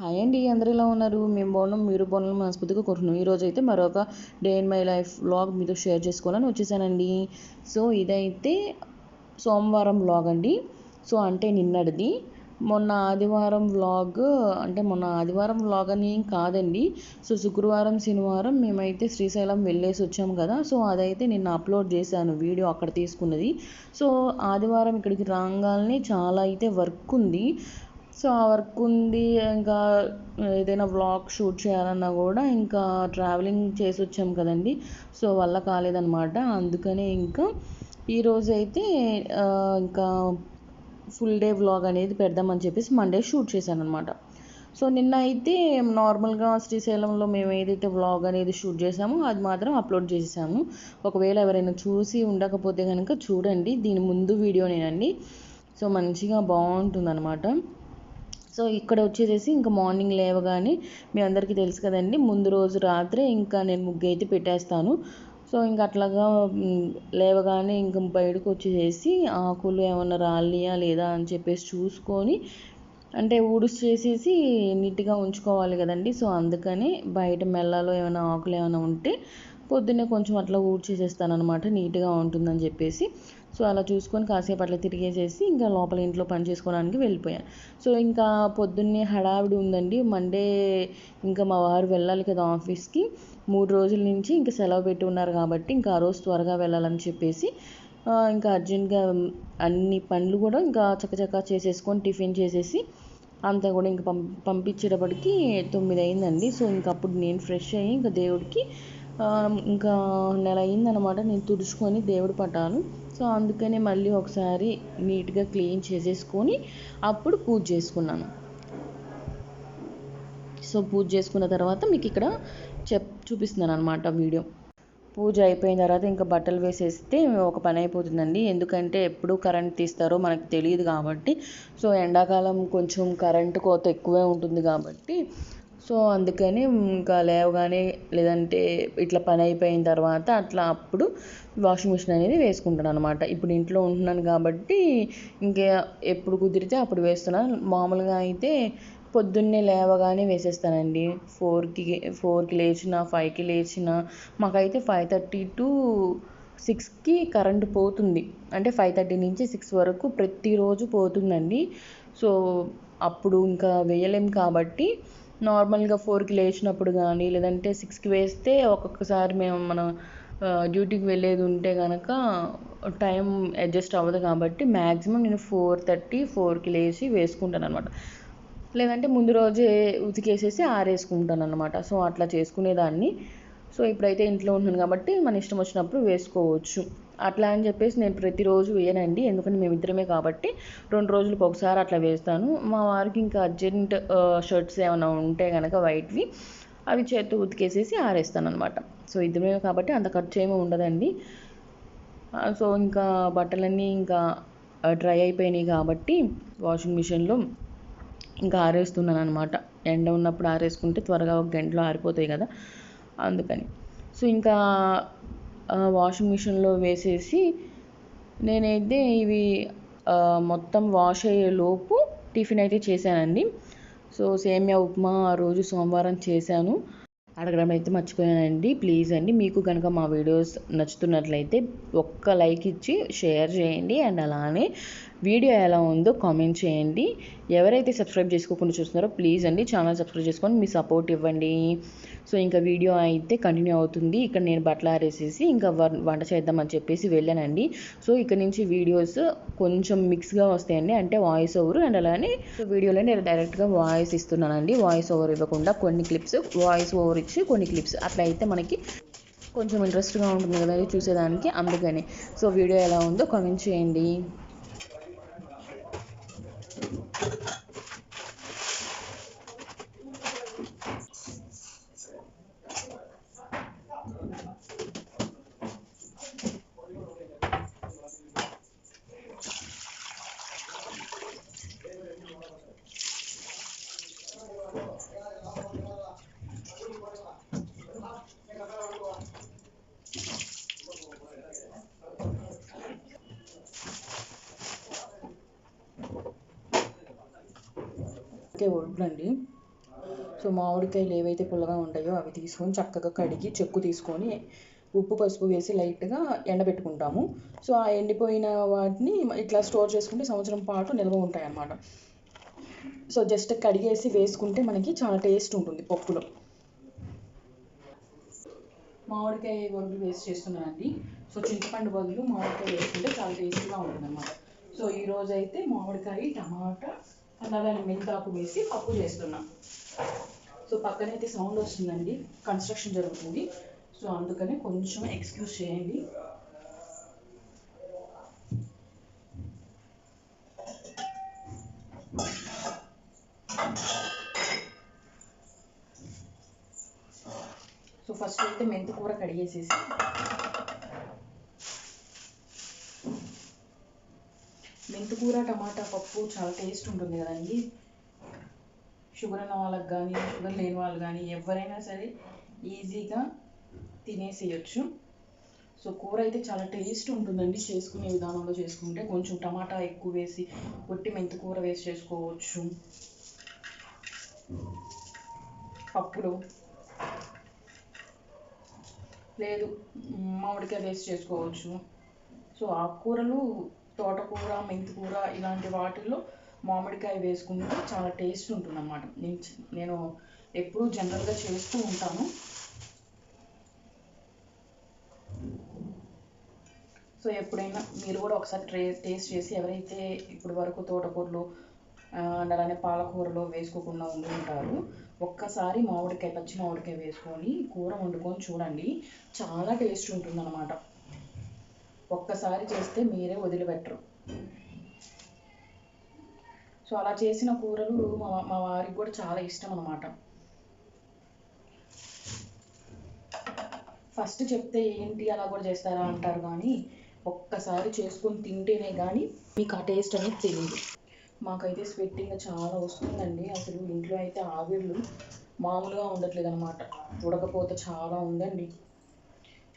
Hi అండి అందరూ ఎలా ఉన్నారు? మేము బాగున్నాం మీరు బాగున్నాం మనస్ఫూర్తిగా కోరుకున్నాం ఈరోజు అయితే మరొక day in my life vlog మీతో షేర్ చేసుకోవాలని వచ్చేసానండి. సో ఇదైతే సోమవారం వ్లాగ్ అండి. సో అంటే నిన్నటిది. మొన్న ఆదివారం వ్లాగ్ అంటే మొన్న ఆదివారం వ్లాగ్ అని కాదండి. సో శుక్రవారం శనివారం మేమైతే శ్రీశైలం వెళ్ళేసి వచ్చాము కదా. సో అదైతే నిన్న అప్లోడ్ చేశాను వీడియో అక్కడ తీసుకున్నది. సో ఆదివారం ఇక్కడికి రాగానే చాలా అయితే వర్క్ ఉంది. సో ఆ వర్క్ ఉంది. ఇంకా ఏదైనా వ్లాగ్ షూట్ చేయాలన్నా కూడా ఇంకా ట్రావెలింగ్ చేసి వచ్చాం కదండి. సో వల్ల కాలేదనమాట అందుకనే ఇంకా ఈరోజు అయితే ఇంకా ఫుల్ డే వ్లాగ్ అనేది పెడదామని చెప్పేసి మండే షూట్ చేశాను అనమాట సో నిన్న అయితే నార్మల్గా శ్రీశైలంలో మేము ఏదైతే వ్లాగ్ అనేది షూట్ చేసామో అది మాత్రం అప్లోడ్ చేసాము ఒకవేళ ఎవరైనా చూసి ఉండకపోతే కనుక చూడండి. దీని ముందు వీడియోనేనండి సో మంచిగా బాగుంటుంది అనమాట సో ఇక్కడ వచ్చేసేసి ఇంకా మార్నింగ్ లేవగానే మీ అందరికీ తెలుసు కదండి ముందు రోజు రాత్రే ఇంకా నేను ముగ్గు అయితే పెట్టేస్తాను. సో ఇంక అట్లాగా లేవగానే ఇంకా బయటకు వచ్చేసేసి ఆకులు ఏమైనా రాలియా లేదా అని చెప్పేసి చూసుకొని అంటే ఊడుసు చేసేసి నీట్గా ఉంచుకోవాలి కదండి. సో అందుకని బయట మెల్లలో ఏమైనా ఆకులు ఏమైనా ఉంటే పొద్దున్నే కొంచెం అట్లా ఊడ్చేసేస్తాను అనమాట నీట్గా ఉంటుందని చెప్పేసి. సో అలా చూసుకొని కాసేపు అట్లా తిరిగేసేసి ఇంకా లోపల ఇంట్లో పని చేసుకోవడానికి వెళ్ళిపోయాను. సో ఇంకా పొద్దున్నే హడావిడి ఉందండి. మండే ఇంకా మా వారు వెళ్ళాలి కదా ఆఫీస్కి. మూడు రోజుల నుంచి ఇంకా సెలవు పెట్టి ఉన్నారు కాబట్టి ఇంకా ఆ రోజు త్వరగా వెళ్ళాలని చెప్పేసి ఇంకా అర్జెంట్గా అన్ని పనులు కూడా ఇంకా చక్కచక్క చేసేసుకొని టిఫిన్ చేసేసి అంతా కూడా ఇంకా పంపి పంపించేటప్పటికి తొమ్మిది అయిందండి. సో ఇంకా అప్పుడు నేను ఫ్రెష్ అయ్యి ఇంకా దేవుడికి ఇంకా నెల అయిందనమాట నేను తుడుచుకొని దేవుడు పట్టాను. సో అందుకనే మళ్ళీ ఒకసారి నీట్గా క్లీన్ చేసేసుకొని అప్పుడు పూజ చేసుకున్నాను. సో పూజ చేసుకున్న తర్వాత మీకు ఇక్కడ చెప్ చూపిస్తున్నాను అనమాట వీడియో. పూజ అయిపోయిన తర్వాత ఇంకా బట్టలు వేసేస్తే ఒక పని అయిపోతుందండి. ఎందుకంటే ఎప్పుడు కరెంట్ తీస్తారో మనకు తెలియదు కాబట్టి. సో ఎండాకాలం కొంచెం కరెంటు కోత ఎక్కువే ఉంటుంది కాబట్టి సో అందుకని ఇంకా లేవగానే లేదంటే ఇట్లా పని అయిపోయిన తర్వాత అట్లా అప్పుడు వాషింగ్ మిషన్ అనేది వేసుకుంటాను అనమాట ఇప్పుడు ఇంట్లో ఉంటున్నాను కాబట్టి ఇంకా ఎప్పుడు కుదిరితే అప్పుడు వేస్తున్నాను మామూలుగా అయితే పొద్దున్నే లేవగానే వేసేస్తానండి. ఫోర్కి ఫోర్కి లేచిన ఫైవ్కి లేచిన మాకైతే ఫైవ్ థర్టీ టు సిక్స్కి కరెంట్ పోతుంది. అంటే ఫైవ్ థర్టీ నుంచి సిక్స్ వరకు ప్రతిరోజు పోతుందండి. సో అప్పుడు ఇంకా వేయలేం కాబట్టి నార్మల్గా ఫోర్కి లేచినప్పుడు కానీ లేదంటే సిక్స్కి వేస్తే ఒక్కొక్కసారి మేము మన డ్యూటీకి వెళ్ళేది ఉంటే కనుక టైం అడ్జస్ట్ అవ్వదు కాబట్టి మ్యాక్సిమం నేను ఫోర్ థర్టీ ఫోర్కి లేచి వేసుకుంటాను అనమాట లేదంటే ముందు రోజే ఉతికేసేసి ఆరేసుకుంటాను అనమాట సో అట్లా చేసుకునేదాన్ని. సో ఇప్పుడైతే ఇంట్లో ఉంటున్నాను కాబట్టి మన ఇష్టం వచ్చినప్పుడు వేసుకోవచ్చు. అట్లా అని చెప్పేసి నేను ప్రతిరోజు వేయనండి. ఎందుకంటే మేమిద్దరమే కాబట్టి రెండు రోజులకు ఒకసారి అట్లా వేస్తాను. మా వారికి ఇంకా అర్జెంట్ షర్ట్స్ ఏమైనా ఉంటే కనుక వైట్వి అవి చేత్తో ఉతికేసేసి ఆరేస్తాను అనమాట సో ఇద్దరమే కాబట్టి అంత ఖర్చు ఏమీ ఉండదండి సో ఇంకా బట్టలన్నీ ఇంకా డ్రై అయిపోయినాయి కాబట్టి వాషింగ్ మిషన్లో ఇంకా ఆరేస్తున్నాను అనమాట ఎండ ఉన్నప్పుడు ఆరేసుకుంటే త్వరగా ఒక గంటలో ఆరిపోతాయి కదా అందుకని. సో ఇంకా వాషింగ్ మిషన్లో వేసేసి నేనైతే ఇవి మొత్తం వాష్ అయ్యేలోపు టిఫిన్ అయితే చేశానండి. సో సేమియా ఉప్మా ఆ రోజు సోమవారం చేశాను. అడగడం అయితే మర్చిపోయానండి. ప్లీజ్ అండి మీకు కనుక మా వీడియోస్ నచ్చుతున్నట్లయితే ఒక్క లైక్ ఇచ్చి షేర్ చేయండి. అండ్ అలానే వీడియో ఎలా ఉందో కామెంట్ చేయండి. ఎవరైతే సబ్స్క్రైబ్ చేసుకోకుండా చూస్తున్నారో ప్లీజ్ అండి ఛానల్ సబ్స్క్రైబ్ చేసుకొని మీ సపోర్ట్ ఇవ్వండి. సో ఇంకా వీడియో అయితే కంటిన్యూ అవుతుంది. ఇక్కడ నేను బట్టలు ఆరేసేసి ఇంకా వంట చేద్దామని చెప్పేసి వెళ్ళానండి. సో ఇక్కడ నుంచి వీడియోస్ కొంచెం మిక్స్గా వస్తాయండి. అంటే వాయిస్ ఓవర్ అండ్ అలానే వీడియోలో నేను డైరెక్ట్గా వాయిస్ ఇస్తున్నానండి. వాయిస్ ఓవర్ ఇవ్వకుండా కొన్ని క్లిప్స్ వాయిస్ ఓవర్ ఇచ్చి కొన్ని క్లిప్స్ అట్లా అయితే మనకి కొంచెం ఇంట్రెస్ట్గా ఉంటుంది కదా చూసేదానికి. అందుకని సో వీడియో ఎలా ఉందో కామెంట్ చేయండి. వడ్లండి సో మామిడికాయలు ఏవైతే పుల్లగా ఉంటాయో అవి తీసుకొని చక్కగా కడిగి చెక్కు తీసుకొని ఉప్పు పసుపు వేసి లైట్గా ఎండబెట్టుకుంటాము. సో ఆ ఎండిపోయిన వాటిని ఇట్లా స్టోర్ చేసుకుంటే సంవత్సరం పాటు నిల్వ ఉంటాయి అన్నమాట సో జస్ట్ కడిగేసి వేసుకుంటే మనకి చాలా టేస్ట్ ఉంటుంది పప్పులో. మామిడికాయ వడ్లు వేస్ట్ చేస్తున్నానండి. సో చింతపండు బదులు మామిడికాయ వేసుకుంటే చాలా టేస్ట్గా ఉంటుంది అన్నమాట సో ఈరోజైతే మామిడికాయ టమాటా అలాగే మెంతాకు వేసి పప్పు చేస్తున్నాం. సో పక్కనైతే సౌండ్ వస్తుందండి. కన్స్ట్రక్షన్ జరుగుతుంది. సో అందుకని కొంచెం ఎక్స్క్యూజ్ చేయండి. సో ఫస్ట్ అయితే మెంతి కూర కడిగేసేసి మెంతి కూర టమాటా పప్పు చాలా టేస్ట్ ఉంటుంది కదండి. షుగర్ ఉన్న వాళ్ళకి కానీ షుగర్ లేని వాళ్ళు కానీ ఎవరైనా సరే ఈజీగా తినేసేయచ్చు. సో కూర అయితే చాలా టేస్ట్ ఉంటుందండి చేసుకునే విధానంలో చేసుకుంటే. కొంచెం టమాటా ఎక్కువ వేసి పొట్టి మెంతి కూర వేసి చేసుకోవచ్చు. పప్పులు. లేదు మామిడికాయ వేసి చేసుకోవచ్చు. సో ఆకుకూరలు తోటకూర మెంతికూర ఇలాంటి వాటిల్లో మామిడికాయ వేసుకుంటే చాలా టేస్ట్ ఉంటుంది అన్నమాట నేను నేను ఎప్పుడూ జనరల్గా చేస్తూ ఉంటాను. సో ఎప్పుడైనా మీరు కూడా ఒకసారి ట్రే టేస్ట్ చేసి ఎవరైతే ఇప్పటి వరకు తోటకూరలు అండ్ అలానే పాలకూరలో వేసుకోకుండా ఉండి ఉంటారు ఒక్కసారి మామిడికాయ పచ్చి మామిడికాయ వేసుకొని కూర వండుకొని చూడండి. చాలా టేస్ట్ ఉంటుంది అనమాట ఒక్కసారి చేస్తే మీరే వదిలిపెట్టరు. సో అలా చేసిన కూరలు మా మా వారికి కూడా చాలా ఇష్టం అనమాట ఫస్ట్ చెప్తే ఏంటి అలా కూడా చేస్తారా అంటారు కానీ ఒక్కసారి చేసుకొని తింటేనే కానీ మీకు ఆ టేస్ట్ అనేది తెలియదు మాకైతే స్వెట్టింగ్ చాలా వస్తుందండి. అసలు ఇంట్లో అయితే ఆవిర్లు మామూలుగా ఉండట్లేదు అనమాట ఉడకపోతే చాలా ఉందండి.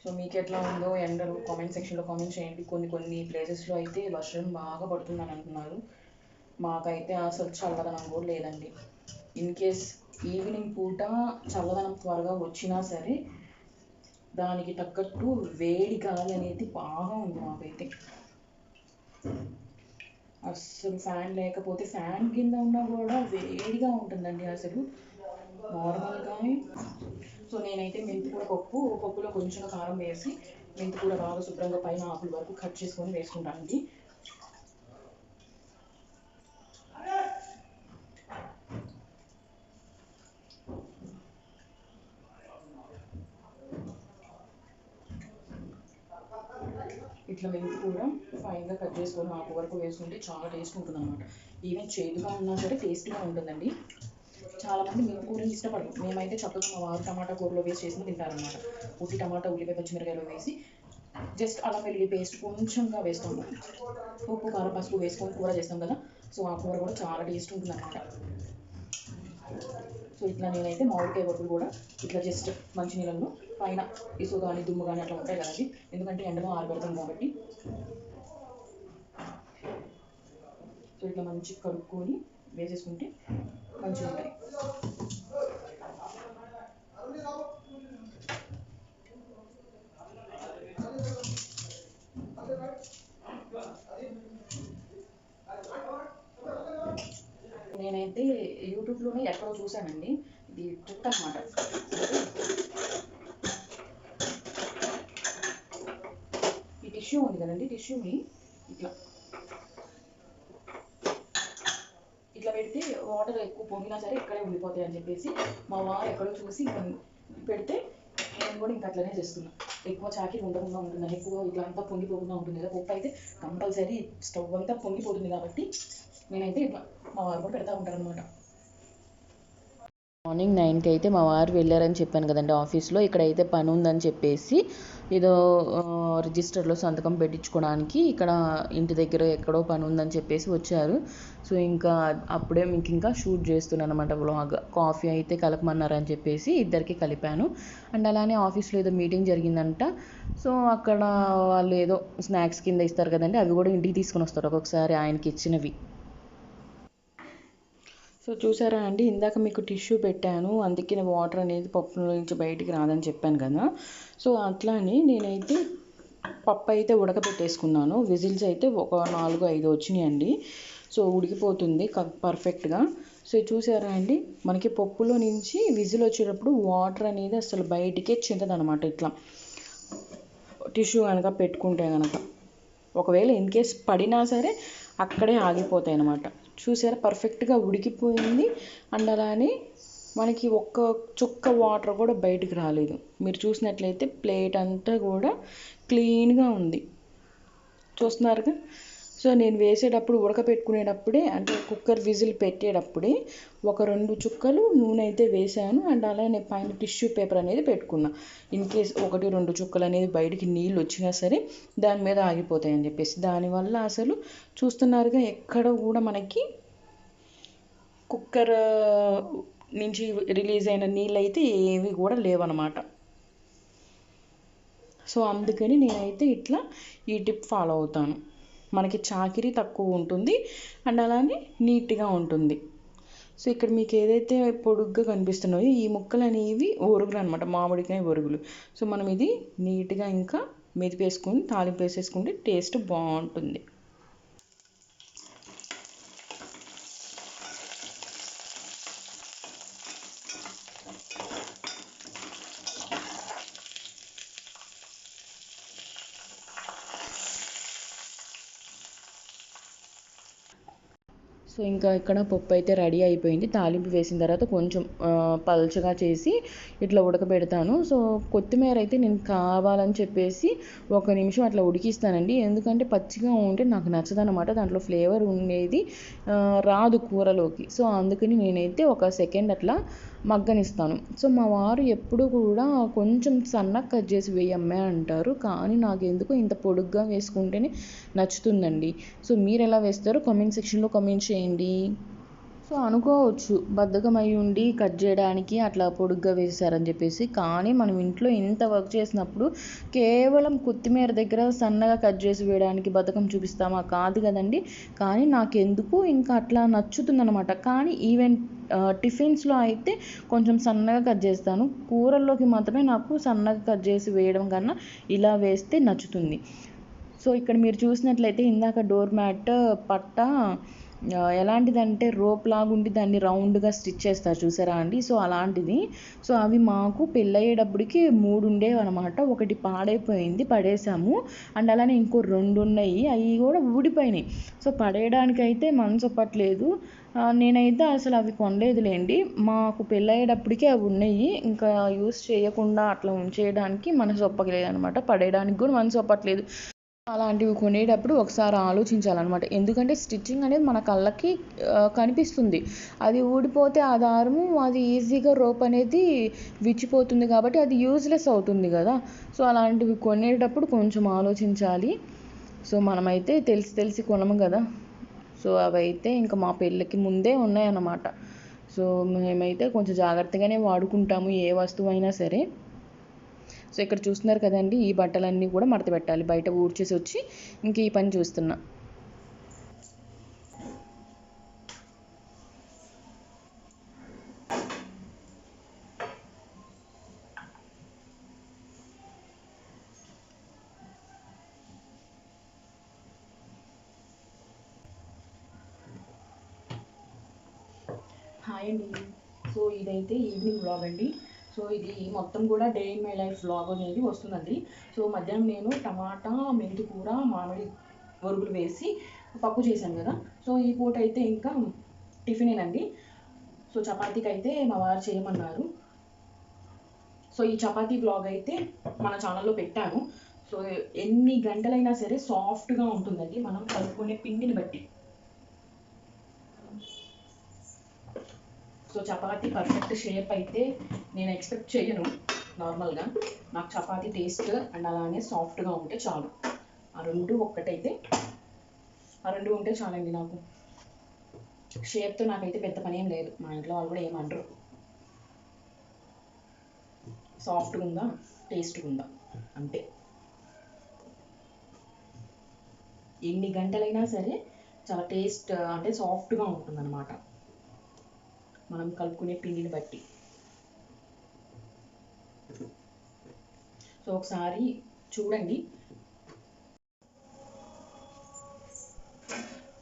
సో మీకు ఎట్లా ఉందో ఎండలు కామెంట్ సెక్షన్లో కామెంట్ చేయండి. కొన్ని కొన్ని ప్లేసెస్లో అయితే వర్షం బాగా పడుతుందని అంటున్నారు. మాకైతే అసలు చల్లదనం కూడా లేదండి. ఇన్ కేస్ ఈవినింగ్ పూట చల్లదనం త్వరగా వచ్చినా సరే దానికి తగ్గట్టు వేడి గాలి అనేది బాగా ఉంది మాకైతే. అస్సలు ఫ్యాన్ లేకపోతే ఫ్యాన్ కింద ఉన్నా కూడా వేడిగా ఉంటుందండి అసలు. నార్మల్గా సో నేనైతే మెంతికూర పప్పు పప్పులో కొంచెం కారం వేసి మెంతికూర బాగా శుభ్రంగా పైన ఆకుల వరకు కట్ చేసుకొని వేసుకుంటానండి. ఇట్లా మెంతి కూర ఫైన్గా కట్ చేసుకొని ఆకు వరకు వేసుకుంటే చాలా టేస్ట్ ఉంటుంది అనమాట ఈవెన్ చేదుగా ఉన్నా సరే టేస్టీగా ఉంటుందండి. చాలామంది మేము కూరని ఇష్టపడతాం మేమైతే చక్కగా మా వారు టమాటా కూరలో వేసి చేసుకుని తింటారనమాట ఉట్టి టమాటా ఉల్లిపాయ పచ్చిమిరకాయలు వేసి జస్ట్ అల్లం వెల్లుల్లి పేస్ట్ కొంచెంగా వేస్తాము. ఉప్పు కారం పసుపు వేసుకొని కూర చేస్తాం కదా. సో ఆ కూర కూడా చాలా టేస్ట్ ఉంటుంది అనమాట సో ఇట్లా నేనైతే మామిడికాయ పప్పులు కూడా ఇట్లా జస్ట్ మంచి నీళ్ళలో పైన ఇసుక కానీ దుమ్ము కానీ అట్లా ఉంటాయి కదండి. ఎందుకంటే ఎండలో ఆరబెడతాం కాబట్టి. సో ఇట్లా మంచి కడుక్కొని వేసేసుకుంటే మంచిగా ఉంటాయి. నేనైతే యూట్యూబ్లోనే ఎక్కడో చూశానండి. ఇది ట్రిక్ అనమాట ఈ టిష్యూ ఉంది కదండి టిష్యూని ఇట్లా ఇట్లా పెడితే వాటర్ ఎక్కువ పొంగినా సరే ఇక్కడే ఉండిపోతాయి అని చెప్పేసి మా వారు ఎక్కడో చూసి పెడితే నేను కూడా ఇంకా అట్లనే చేస్తున్నా. ఎక్కువ చాకి ఉండకుండా ఉంటుంది ఎక్కువ ఇట్లా అంతా పొంగిపోకుండా ఉంటుంది కదా పప్పు అయితే కంపల్సరీ స్టవ్ అంతా పొంగిపోతుంది కాబట్టి నేనైతే ఇట్లా మా వారు కూడా పెడతా ఉంటారు అనమాట మార్నింగ్ నైన్కి అయితే మా వారు వెళ్ళారని చెప్పాను కదండి ఆఫీస్లో. ఇక్కడైతే పని ఉందని చెప్పేసి ఏదో రిజిస్టర్లో సంతకం పెట్టించుకోవడానికి ఇక్కడ ఇంటి దగ్గర ఎక్కడో పని ఉందని చెప్పేసి వచ్చారు. సో ఇంకా అప్పుడే మీకు ఇంకా షూట్ చేస్తున్నాను అనమాట వ్లాగ్. కాఫీ అయితే కలపమన్నారని చెప్పేసి ఇద్దరికి కలిపాను. అండ్ అలానే ఆఫీస్లో ఏదో మీటింగ్ జరిగిందంట. సో అక్కడ వాళ్ళు ఏదో స్నాక్స్ కింద ఇస్తారు కదండి అవి కూడా ఇంటికి తీసుకొని వస్తారు ఒక్కొక్కసారి ఆయనకి ఇచ్చినవి. సో చూసారా అండి ఇందాక మీకు టిష్యూ పెట్టాను అందుకే వాటర్ అనేది పప్పు నుంచి బయటికి రాదని చెప్పాను కదా. సో అట్లానే నేనైతే పప్పు అయితే ఉడకబెట్టేసుకున్నాను. విజిల్స్ అయితే ఒక నాలుగు ఐదు వచ్చినాయండి. సో ఉడికిపోతుంది పర్ఫెక్ట్గా. సో చూసారా అండి మనకి పప్పులో నుంచి విజిల్ వచ్చేటప్పుడు వాటర్ అనేది అసలు బయటికే చింతదనమాట ఇట్లా. టిష్యూ కనుక పెట్టుకుంటే కనుక ఒకవేళ ఇన్ కేస్ పడినా సరే అక్కడే ఆగిపోతాయి అన్నమాట చూసారా? పర్ఫెక్ట్గా ఉడికిపోయింది. అండ్ అలానే మనకి ఒక్క చుక్క వాటర్ కూడా బయటకు రాలేదు. మీరు చూసినట్లయితే ప్లేట్ అంతా కూడా క్లీన్గా ఉంది. చూస్తున్నారుగా? సో నేను వేసేటప్పుడు ఉడకపెట్టుకునేటప్పుడే అంటే కుక్కర్ విజిల్ పెట్టేటప్పుడే ఒక రెండు చుక్కలు నూనె అయితే వేసాను అండ్ అలానే పైన టిష్యూ పేపర్ అనేది పెట్టుకున్నా. ఇన్ కేస్ ఒకటి రెండు చుక్కలు అనేది బయటికి నీళ్ళు వచ్చినా సరే దాని మీద ఆగిపోతాయని చెప్పేసి. దానివల్ల అసలు చూస్తున్నారుగా ఎక్కడ కూడా మనకి కుక్కర్ నుంచి రిలీజ్ అయిన నీళ్ళు అయితే ఏవి కూడా లేవన్నమాట సో అందుకని నేనైతే ఇట్లా ఈ టిప్ ఫాలో అవుతాను. మనకి చాకిరి తక్కువ ఉంటుంది. అండ్ అలానే నీట్గా ఉంటుంది. సో ఇక్కడ మీకు ఏదైతే పొడుగ్గా కనిపిస్తున్నాయో ఈ ముక్కలు అనేవి ఒరుగులు అనమాట మామిడికాయ ఒరుగులు. సో మనం ఇది నీట్గా ఇంకా మెదిపేసుకొని తాలింపు వేసేసుకుంటే టేస్ట్ బాగుంటుంది. సో ఇంకా ఇక్కడ పప్పు అయితే రెడీ అయిపోయింది. తాలింపు వేసిన తర్వాత కొంచెం పల్చగా చేసి ఇట్లా ఉడకబెడతాను. సో కొత్తిమీర అయితే నేను కావాలని చెప్పేసి ఒక నిమిషం అట్లా ఉడికిస్తానండి. ఎందుకంటే పచ్చిగా ఉంటే నాకు నచ్చదనమాట దాంట్లో ఫ్లేవర్ ఉండేది రాదు కూరలోకి. సో అందుకని నేనైతే ఒక సెకండ్ అట్లా మగ్గనిస్తాను. సో మా వారు ఎప్పుడు కూడా కొంచెం సన్నగా కట్ చేసి వేయమ్మే అంటారు. కానీ నాకు ఎందుకు ఇంత పొడుగ్గా వేసుకుంటేనే నచ్చుతుందండి. సో మీరు ఎలా వేస్తారో? కామెంట్ సెక్షన్లో కామెంట్ చేయండి. సో అనుకోవచ్చు. బద్ధకం అయి ఉండి కట్ చేయడానికి అట్లా పొడుగ్గా వేసారని చెప్పేసి. కానీ మనం ఇంట్లో ఇంత వర్క్ చేసినప్పుడు కేవలం కొత్తిమీర దగ్గర సన్నగా కట్ చేసి వేయడానికి బద్ధకం చూపిస్తామా? కాదు కదండి. కానీ నాకెందుకు ఇంకా అట్లా నచ్చుతుందనమాట కానీ ఈవెన్ టిఫిన్స్లో అయితే కొంచెం సన్నగా కట్ చేస్తాను. కూరల్లోకి మాత్రమే నాకు సన్నగా కట్ చేసి వేయడం కన్నా ఇలా వేస్తే నచ్చుతుంది. సో ఇక్కడ మీరు చూసినట్లయితే ఇందాక డోర్ మ్యాట్ పట్ట ఎలాంటిదంటే రోప్ లాగుండి దాన్ని రౌండ్గా స్టిచ్ చేస్తారు చూసారా అండి? సో అలాంటిది. సో అవి మాకు పెళ్ళయ్యేటప్పటికి మూడు ఉండేవి అనమాట ఒకటి పాడైపోయింది పడేసాము. అండ్ అలానే ఇంకో రెండు ఉన్నాయి అవి కూడా ఊడిపోయినాయి. సో పడేయడానికైతే మనసు ఒప్పట్లేదు. నేనైతే అసలు అవి కొనలేదులేండి. మాకు పెళ్ళయ్యేటప్పటికే అవి ఉన్నాయి. ఇంకా యూస్ చేయకుండా అట్లా ఉంచేయడానికి మనసు ఒప్పగలేదు అనమాట పడేయడానికి కూడా మనసు ఒప్పట్లేదు. అలాంటివి కొనేటప్పుడు ఒకసారి ఆలోచించాలన్నమాట. ఎందుకంటే స్టిచ్చింగ్ అనేది మన కళ్ళకి కనిపిస్తుంది. అది ఊడిపోతే ఆ దారము అది ఈజీగా రోప్ అనేది విచ్చిపోతుంది కాబట్టి అది యూజ్లెస్ అవుతుంది కదా. సో అలాంటివి కొనేటప్పుడు కొంచెం ఆలోచించాలి. సో మనమైతే తెలిసి తెలిసి కొనము కదా. సో అవైతే ఇంకా మా పెళ్ళికి ముందే ఉన్నాయన్నమాట. సో మేమైతే కొంచెం జాగ్రత్తగానే వాడుకుంటాము ఏ వస్తువు అయినా సరే. సో ఇక్కడ చూస్తున్నారు కదండి ఈ బట్టలన్నీ కూడా మడత పెట్టాలి. బయట ఊడ్చేసి వచ్చి ఇంక ఈ పని చూస్తున్నా. హాయ్ అండి. సో ఇదైతే ఈవినింగ్ బ్లాగ్ అండి. సో ఇది మొత్తం కూడా day in my life blog అనేది వస్తుందండి. సో మధ్యాహ్నం నేను టమాటా మెంతి కూర మామిడి ఒరుగులు వేసి పప్పు చేశాను కదా. సో ఈ పూట అయితే ఇంకా టిఫినేనండి సో చపాతీకి అయితే మా వారు చేయమన్నారు. సో ఈ చపాతీ బ్లాగ్ అయితే మన ఛానల్లో పెట్టాను. సో ఎన్ని గంటలైనా సరే సాఫ్ట్గా ఉంటుందండి. మనం కలుపుకునే పిండిని బట్టి. సో చపాతి పర్ఫెక్ట్ షేప్ అయితే నేను ఎక్స్పెక్ట్ చేయను నార్మల్గా నాకు చపాతీ టేస్ట్ అండ్ అలానే సాఫ్ట్గా ఉంటే చాలు. ఆ రెండు ఒక్కటైతే ఆ రెండు ఉంటే చాలండి నాకు. షేప్తో నాకైతే పెద్ద పని ఏం లేదు. మా ఇంట్లో వాళ్ళు కూడా ఏమంటారు సాఫ్ట్గా ఉందా టేస్ట్గా ఉందా అంతే. ఎన్ని గంటలైనా సరే చాలా టేస్ట్ అంటే సాఫ్ట్గా ఉంటుందన్నమాట. మనం కలుపుకునే పిండిని బట్టి. సో ఒకసారి చూడండి.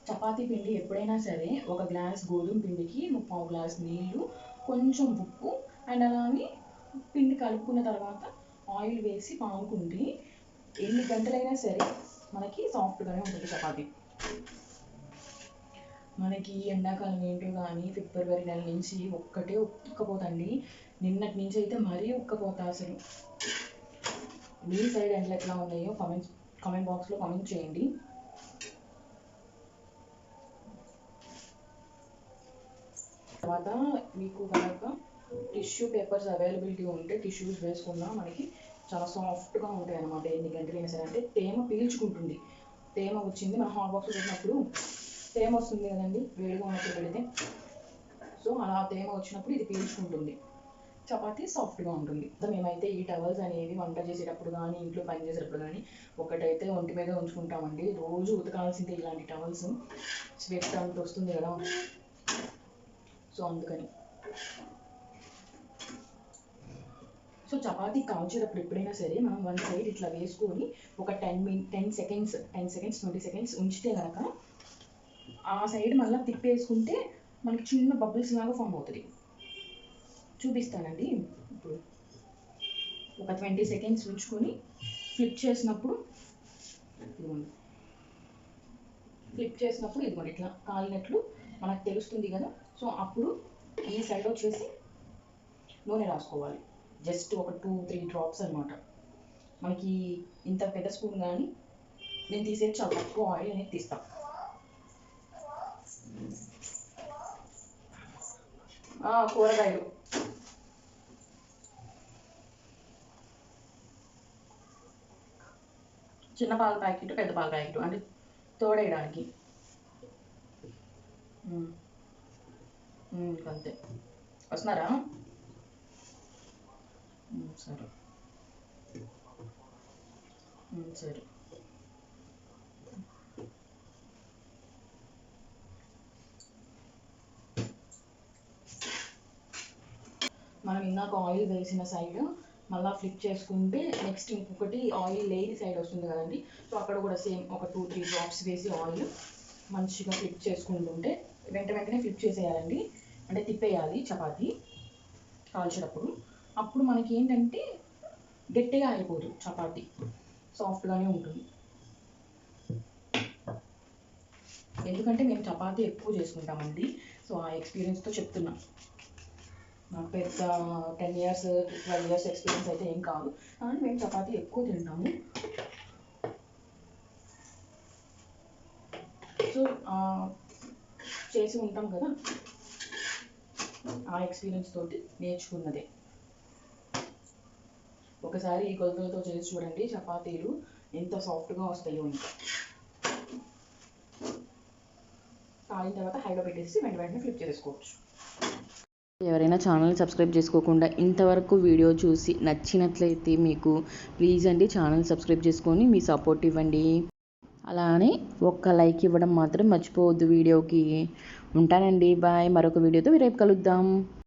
చపాతీ పిండి ఎప్పుడైనా సరే ఒక గ్లాస్ గోధుమ పిండికి ముప్పావు గ్లాస్ నీళ్ళు కొంచెం ఉప్పు అండ్ అలానే పిండి కలుపుకున్న తర్వాత ఆయిల్ వేసి పాముకుంటే ఎన్ని గంటలైనా సరే మనకి సాఫ్ట్గానే ఉంటుంది చపాతీ. మనకి ఎండాకాలం ఏంటో కానీ ఫిబ్రవరి నెల నుంచి ఒక్కటే ఉక్కపోతండి. నిన్నటి నుంచి అయితే మరీ ఉక్కపోతా అసలు. మీ సైడ్ ఎండలు ఎట్లా ఉన్నాయో కమెంట్ కామెంట్ బాక్స్లో కామెంట్ చేయండి. తర్వాత మీకు కనుక టిష్యూ పేపర్స్ అవైలబిలిటీ ఉంటే టిష్యూస్ వేసుకున్నా మనకి చాలా సాఫ్ట్గా ఉంటాయి అన్నమాట ఎన్ని గంటలైనా సరే అంటే తేమ పీల్చుకుంటుంది. తేమ వచ్చింది మన హాట్ బాక్స్ పెట్టినప్పుడు. తేమ వస్తుంది కదండి వేడిగా ఉన్నప్పుడు పెడితే. సో అలా తేమ వచ్చినప్పుడు ఇది పీల్చుకుంటుంది. చపాతీ సాఫ్ట్గా ఉంటుంది. మేమైతే ఈ టవల్స్ అనేవి వంట చేసేటప్పుడు కానీ ఇంట్లో పని చేసేటప్పుడు కానీ ఒకటైతే ఒంటి మీద ఉంచుకుంటామండి. రోజు ఉతకాల్సిందే ఇలాంటి టవల్స్. స్వెట్ అంత వస్తుంది కదా. సో అందుకని. సో చపాతీ కాల్చేటప్పుడు ఎప్పుడైనా సరే మనం వన్ సైడ్ ఇట్లా వేసుకొని ఒక ten min ten seconds ten seconds twenty seconds ఉంచితే కనుక ఆ సైడ్ మళ్ళీ తిప్పేసుకుంటే మనకి చిన్న బబుల్స్ లాగా ఫామ్ అవుతుంది. చూపిస్తానండి. ఇప్పుడు ఒక ట్వంటీ సెకండ్స్ ఉంచుకొని ఫ్లిప్ చేసినప్పుడు ఫ్లిప్ చేసినప్పుడు ఇదిగోండి ఇట్లా కాలినట్లు మనకు తెలుస్తుంది కదా. సో అప్పుడు ఈ సైడ్ వచ్చేసి నూనె రాసుకోవాలి. జస్ట్ ఒక టూ త్రీ డ్రాప్స్ అనమాట మనకి ఇంత పెద్ద స్పూన్ కానీ నేను తీసేది చాలా తక్కువ ఆయిల్ అనేది తీస్తాను ఆ, కూరగాయలు. చిన్న పాల ప్యాకెట్ పెద్ద పాల ప్యాకెట్ అంటే తోడేయడానికి. అంతే. వస్తున్నారా? సరే. సరే. మనం ఇందాక ఆయిల్ వేసిన సైడ్ మళ్ళీ ఫ్లిప్ చేసుకుంటే నెక్స్ట్ ఇంకొకటి ఆయిల్ లేని సైడ్ వస్తుంది కదండి. సో అక్కడ కూడా సేమ్ ఒక టూ త్రీ డ్రాప్స్ వేసి ఆయిల్ మంచిగా ఫ్లిప్ చేసుకుంటుంటే వెంట వెంటనే ఫ్లిప్ చేసేయాలండి. అంటే తిప్పేయాలి చపాతి కాల్చేటప్పుడు. అప్పుడు మనకి ఏంటంటే గట్టిగా అయిపోదు చపాతి. సాఫ్ట్గానే ఉంటుంది. ఎందుకంటే మేము చపాతీ ఎక్కువ చేసుకుంటామండి. సో ఆ ఎక్స్పీరియన్స్తో చెప్తున్నాం. నాకు పెద్ద ten years twelve years experience అయితే ఏం కాదు. కానీ మేము చపాతీ ఎక్కువ తింటాము. సో చేసి ఉంటాం కదా. ఆ ఎక్స్పీరియన్స్ తోటి నేర్చుకున్నదే. ఒకసారి ఈ కొలతలతో చేసి చూడండి చపాతీలు ఎంత సాఫ్ట్గా వస్తాయో ఇంకా కాలిన తర్వాత హైలో పెట్టేసి వెంట వెంటనే ఫ్లిప్ చేసుకోవచ్చు ఎవరైనా ఛానల్ సబ్స్క్రైబ్ చేసుకోకుండా ఇంతవరకు వీడియో చూసి నచ్చినట్లయితే మీకు ప్లీజ్ అండి ఛానల్ సబ్స్క్రైబ్ చేసుకొని మీ సపోర్ట్ ఇవ్వండి. అలానే ఒక్క లైక్ ఇవ్వడం మాత్రం మర్చిపోవద్దు వీడియోకి. ఉంటానండి. బాయ్. మరొక వీడియోతో రేపు కలుద్దాం.